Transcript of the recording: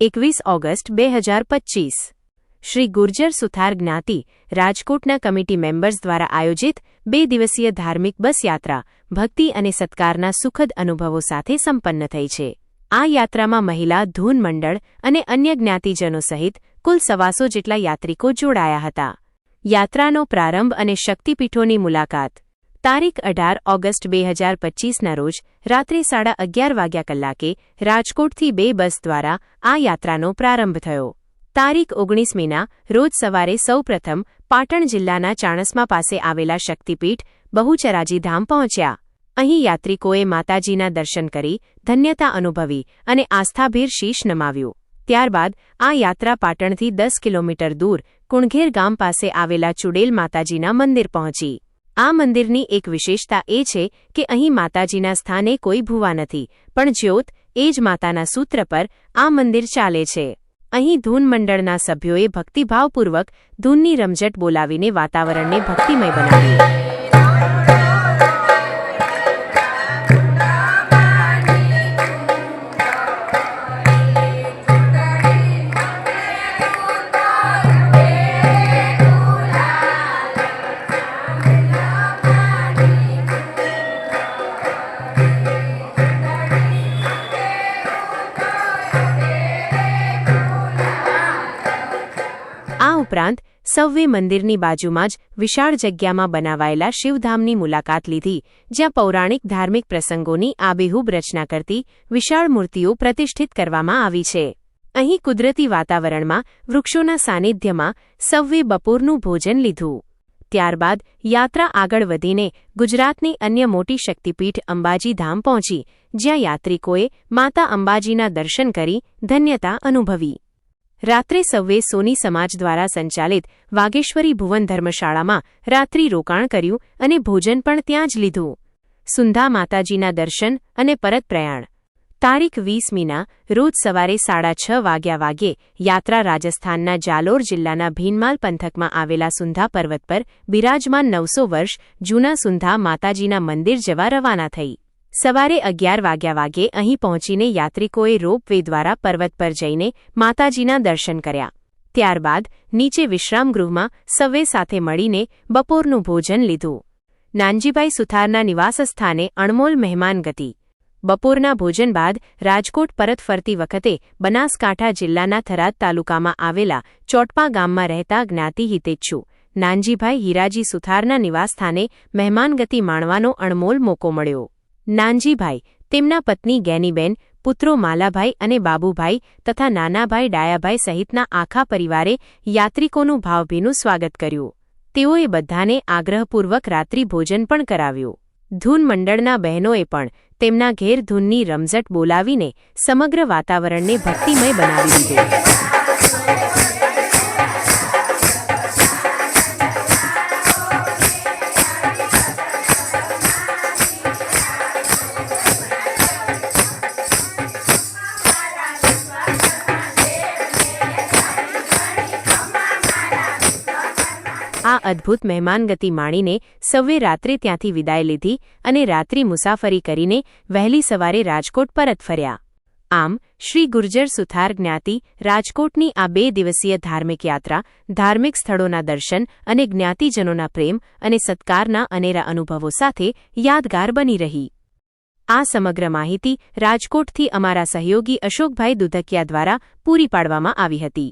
એકવીસ ઓગસ્ટ બે હજાર પચ્ચીસ શ્રી ગુર્જર સુથાર જ્ઞાતિ રાજકોટના કમિટી મેમ્બર્સ દ્વારા આયોજિત બે દિવસીય ધાર્મિક બસ યાત્રા ભક્તિ અને સત્કારના સુખદ અનુભવો સાથે સંપન્ન થઈ છે. આ યાત્રામાં મહિલા, ધૂન મંડળ અને અન્ય જ્ઞાતિજનો સહિત કુલ સવાસો જેટલા યાત્રિકો જોડાયા હતા. યાત્રાનો પ્રારંભ અને શક્તિપીઠોની મુલાકાત તારીખ અઢાર ઓગસ્ટ બે હજાર પચ્ચીસના રોજ રાત્રે સાડા અગિયાર વાગ્યા કલાકે રાજકોટથી બે બસ દ્વારા આ યાત્રાનો પ્રારંભ થયો. તારીખ ઓગણીસ મેના રોજ સવારે સૌપ્રથમ પાટણ જિલ્લાના ચાણસ્મા પાસે આવેલા શક્તિપીઠ બહુચરાજી ધામ પહોંચ્યા. અહીં યાત્રિકોએ માતાજીના દર્શન કરી ધન્યતા અનુભવી અને આસ્થાભેર શીશ નમાવ્યું. ત્યારબાદ આ યાત્રા પાટણથી દસ કિલોમીટર દૂર કુણઘેર ગામ પાસે આવેલા ચુડેલ માતાજીના મંદિર પહોંચી. આ મંદિરની એક વિશેષતા એ છે કે અહીં માતાજીના સ્થાને કોઈ ભૂવા નથી, પણ જ્યોત એ જ માતાના સૂત્ર પર આ મંદિર ચાલે છે. અહીં ધૂન મંડળના સભ્યોએ ભક્તિભાવપૂર્વક ધૂનની રમઝટ બોલાવીને વાતાવરણને ભક્તિમય બનાવ્યું. ઉપરાંત, સૌએ મંદિરની બાજુમાં જ વિશાળ જગ્યામાં બનાવાયેલા શિવધામની મુલાકાત લીધી, જ્યાં પૌરાણિક ધાર્મિક પ્રસંગોની આબેહૂબ રચના કરતી વિશાળ મૂર્તિઓ પ્રતિષ્ઠિત કરવામાં આવી છે. અહીં કુદરતી વાતાવરણમાં, વૃક્ષોના સાનિધ્યમાં, સૌએ બપોરનું ભોજન લીધું. ત્યારબાદ, યાત્રા આગળ વધીને, ગુજરાતની અન્ય મોટી શક્તિપીઠ અંબાજી ધામ પહોંચી, જ્યાં યાત્રિકોએ માતા અંબાજીના દર્શન કરી ધન્યતા અનુભવી. રાત્રે સૌએ સોની સમાજ દ્વારા સંચાલિત વાગેશ્વરી ભુવન ધર્મશાળામાં રાત્રિ રોકાણ કર્યું અને ભોજન પણ ત્યાં જ લીધું. સુંધા માતાજીના દર્શન અને પરત પ્રયાણ. તારીખ વીસ મીના રોજ સવારે સાડા છ વાગ્યા વાગ્યે યાત્રા રાજસ્થાનના જાલોર જિલ્લાના ભીનમાલ પંથકમાં આવેલા સુંધા પર્વત પર બિરાજમાન નવસો વર્ષ જૂના સુંધા માતાજીના મંદિર જવા રવાના થઈ. સવારે અગિયાર વાગ્યા વાગે અહીં પહોંચીને યાત્રિકોએ રોપવે દ્વારા પર્વત પર જઈને માતાજીના દર્શન કર્યા. ત્યારબાદ નીચે વિશ્રામગૃહમાં સવે સાથે મળીને બપોરનું ભોજન લીધું. નાનજીભાઈ સુથારના નિવાસસ્થાને અણમોલ મહેમાન ગતિ. બપોરના ભોજન બાદ રાજકોટ પરત ફરતી વખતે બનાસકાંઠા જિલ્લાના થરાદ તાલુકામાં આવેલા ચોટપા ગામમાં રહેતા જ્ઞાતિ હિતેચ્છુ. નાનજીભાઈ હિરાજી સુથારના નિવાસસ્થાને મહેમાનગતિ માણવાનો અણમોલ મોકો મળ્યો. નાનજીભાઈ, તેમના પત્ની ગેનીબેન, પુત્રો માલાભાઈ અને બાબુભાઈ તથા નાનાભાઈ ડાયાભાઈ સહિતના આખા પરિવારે યાત્રિકોનું ભાવભીનું સ્વાગત કર્યું. તેઓએ બધાને આગ્રહપૂર્વક રાત્રિ ભોજન પણ કરાવ્યું. ધૂન મંડળના બહેનોએ પણ તેમના ઘેર ધૂનની રમઝટ બોલાવીને સમગ્ર વાતાવરણને ભક્તિમય બનાવી દીધું. આ અદ્ભુત મહેમાનગતિ માણીને સૌએ રાત્રે ત્યાંથી વિદાય લીધી અને રાત્રિ મુસાફરી કરીને વહેલી સવારે રાજકોટ પરત ફર્યા. આમ, શ્રી ગુર્જર સુથાર જ્ઞાતિ રાજકોટની આ બે દિવસીય ધાર્મિક યાત્રા, ધાર્મિક સ્થળોના દર્શન અને જ્ઞાતિજનોના પ્રેમ અને સત્કારના અનેરા અનુભવો સાથે યાદગાર બની રહી. આ સમગ્ર માહિતી રાજકોટથી અમારા સહયોગી અશોકભાઈ દુધકિયા દ્વારા પૂરી પાડવામાં આવી હતી.